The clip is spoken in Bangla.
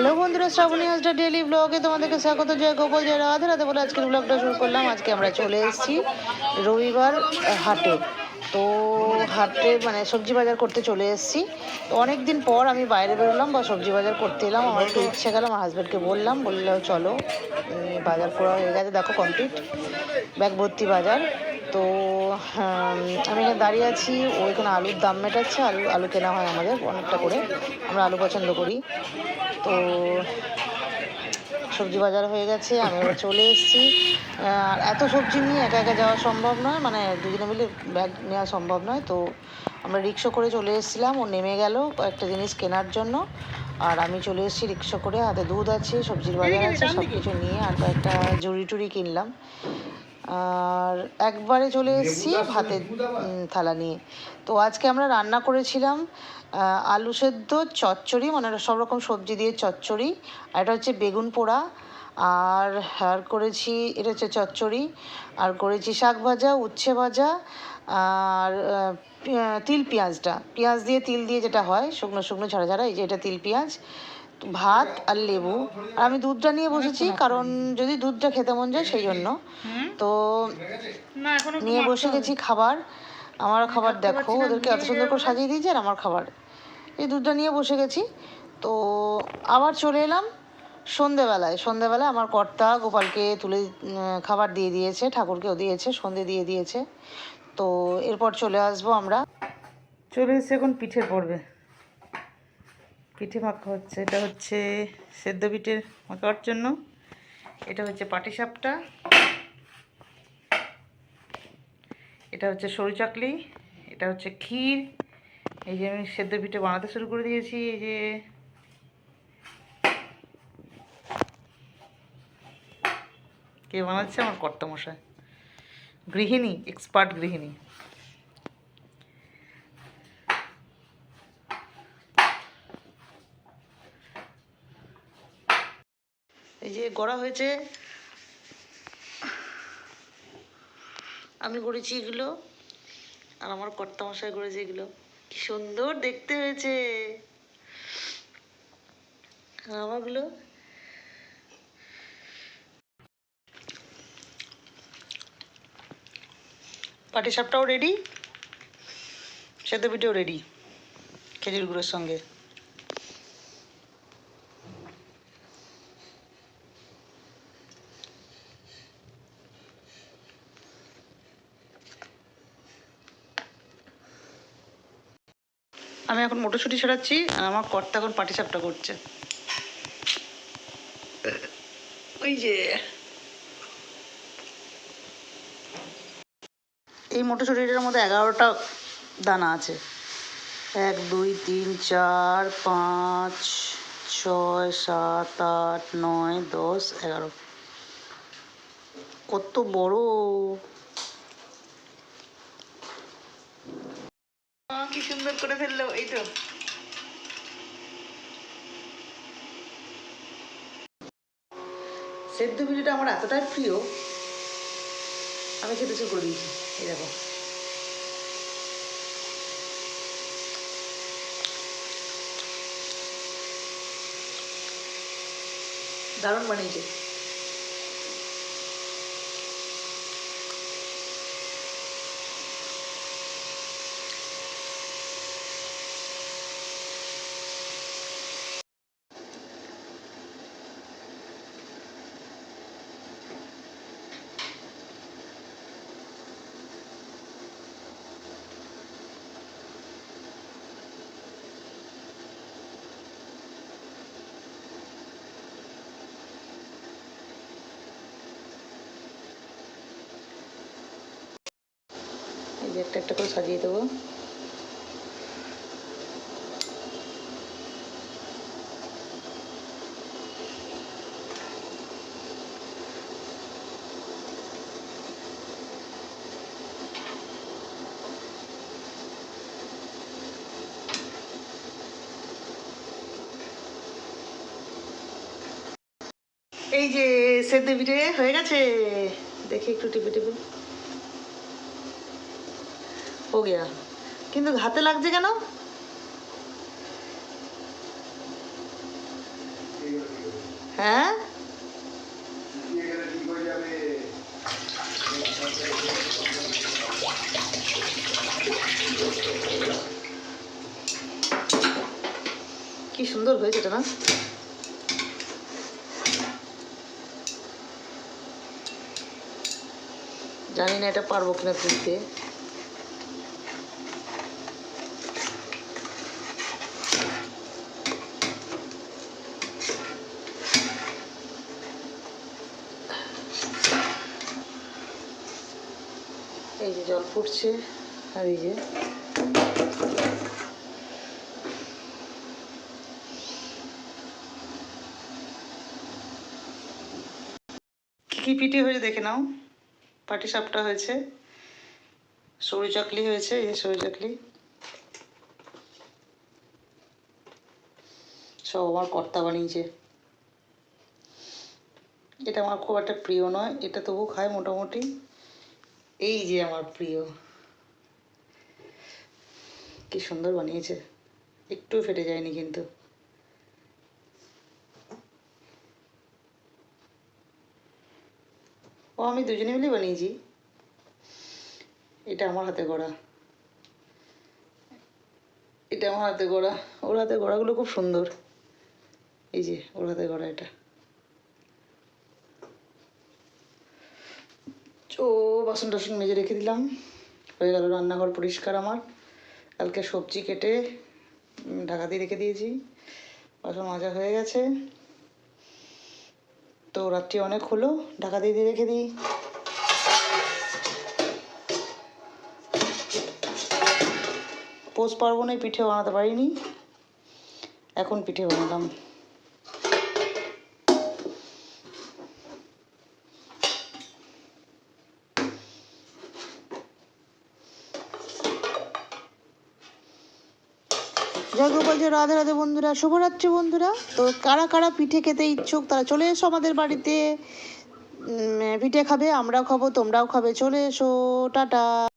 হ্যালো বন্ধুরা, শ্রাবণী হাসটা ডেলি ব্লগে তোমাদেরকে স্বাগত। জয় গোপাল, জয় রাধে রাধে বলে আজকের ব্লগটা শুরু করলাম। আজকে আমরা চলে এসেছি রবিবার হাটে। তো হাটে মানে সবজি বাজার করতে চলে এসেছি। অনেক দিন পর আমি বাইরে বেরোলাম বা সবজি বাজার করতে এলাম। আমার একটু ইচ্ছে গেল, আমার হাজব্যান্ডকে বললাম, বলল, চলো বাজার করা হয়ে গেছে, দেখো কমপ্লিট ব্যাগ ভর্তি বাজার। তো আমি এখানে দাঁড়িয়ে আছি। ও এখানে আলুর দাম মেটাচ্ছে। আলু আলু কেনা হয় আমাদের অনেকটা করে। আমরা আলু পছন্দ করি। তো সবজি বাজার হয়ে গেছে। আমি এবার চলে এসেছি। আর এত সবজি নিয়ে একা একা যাওয়া সম্ভব নয়। মানে দুজনে মিলে ব্যাগ নেওয়া সম্ভব নয়। তো আমরা রিক্সা করে চলে এসেছিলাম। ও নেমে গেল কয়েকটা জিনিস কেনার জন্য। আর আমি চলে এসেছি রিক্সা করে। হাতে দুধ আছে, সবজির বাজার আছে সব কিছু নিয়ে আর কয়েকটা জুড়ি টুড়ি কিনলাম। আর একবারে চলে এসেছি ভাতের থালা নিয়ে। তো আজকে আমরা রান্না করেছিলাম আলু সেদ্ধ চচ্চড়ি মানে সব রকম সবজি দিয়ে চচ্চড়ি আর এটা হচ্ছে বেগুন পোড়া আর আর করেছি এটা হচ্ছে চচ্চড়ি আর করেছি শাক ভাজা উচ্ছে ভাজা আর তিল পেঁয়াজটা। পেঁয়াজ দিয়ে তিল দিয়ে যেটা হয় শুকনো শুকনো ঝাড়া ঝাড়া এই যে এটা তিল পেঁয়াজ ভাত আর লেবু। আর আমি দুধটা নিয়ে বসেছি কারণ যদি দুধটা খেতে মন যায় সেই জন্য। তো নিয়ে বসে গেছি খাবার। আমার খাবার দেখো ওদেরকে এত সুন্দর করে সাজিয়ে দিয়েছে আর আমার খাবার। এই দুধটা নিয়ে বসে গেছি। তো আবার চলে এলাম সন্ধেবেলায়। সন্ধেবেলায় আমার কর্তা গোপালকে তুলে খাবার দিয়ে দিয়েছে ঠাকুরকেও দিয়েছে সন্ধে দিয়ে দিয়েছে। তো এরপর চলে আসব আমরা। চলে এসেছি এখন পিঠে পড়বে পিঠে মাখা হচ্ছে, এটা হচ্ছে সেদ্ধ পিঠে মাখার জন্য। এটা হচ্ছে পাটিসাপটা এটা হচ্ছে সরু চাকলি। এটা হচ্ছে ক্ষীর। এই যে আমি সেদ্ধ পিঠে বানাতে শুরু করে দিয়েছি, এই যে কে বানাচ্ছে? আমার কর্তামশাই। গৃহিণী এক্সপার্ট গৃহিণী। গড়া হয়েছে। আমি করেছি এগুলো। আর আমার কর্তামশাই করেছে এগুলো। কি সুন্দর দেখতে হয়েছে। আর আমারগুলো পাটি সাপটাও রেডি সেদ্ধ পিঠেও রেডি খেজুর গুঁড়োর সঙ্গে। আমি এখন মটরশুঁটি ছড়াচ্ছি, আর আমার কর্তা এখন পাটি সাপটা করছে। ওই যে। এই মটরশুঁটিটার মধ্যে এগারোটা দানা আছে। এক, দুই, তিন, চার, পাঁচ, ছয়, সাত, আট, নয়, দশ, এগারো। কত বড়। কি সুন্দর করে ফেলল, এই তো। সেদ্ধ পিঠেটা আমার এতটাই প্রিয়, আমি খেতে শুরু করে দিয়েছি, এই দেখো। দারুণ বানিয়েছে। এই একটা একটা করে সাজিয়ে দেবো। এই যে সেদ্ধ পিঠে, হয়ে গেছে? দেখি একটু টিপে টিপে। हो गया কিন্তু হাতে লাগছে কেন হ্যাঁ কি সুন্দর হয়েছে এটা না জানি না এটা পারবো কিনা তুলতে এই যে জল ফুটছে, আর এই যে কি পিঠে হয়েছে দেখে নাও। পাটি সাপটা হয়েছে, সরু চাকলি হয়েছে, এই সরু চাকলি। সব আমার কর্তা বানিয়েছে। এটা আমার খুব একটা প্রিয় নয়, এটা তবু খায় মোটামুটি। এই যে আমার প্রিয়। কি সুন্দর বানিয়েছে। একটু ফেটে যায়নি কিন্তু। ও, আমি দুজনে মিলে বানিয়েছি। এটা আমার হাতে গড়া। এটা আমার হাতে গড়া। ওর হাতে গড়াগুলো খুব সুন্দর। এই যে, ওর হাতে গড়া এটা। ও বাসন টাসন মেজে রেখে দিলাম। হয়ে গেল রান্নাঘর পরিষ্কার আমার। কালকে সবজি কেটে ঢাকা দিয়ে রেখে দিয়েছি। বাসন মাজা হয়ে গেছে। তো রাত্রি অনেক হলো, ঢাকা দিয়ে দিয়ে রেখে দিই। পৌষ পার্বণে পিঠে বানাতে পারিনি। এখন পিঠে বানালাম। জয় গোপাল জয়, রাধে রাধে বন্ধুরা, শুভরাত্রি বন্ধুরা। তো কারা কারা পিঠে খেতে ইচ্ছুক, তারা চলে এসো আমাদের বাড়িতে। পিঠে খাবে, আমরাও খাব, তোমরাও খাবে, চলে এসো, টাটা।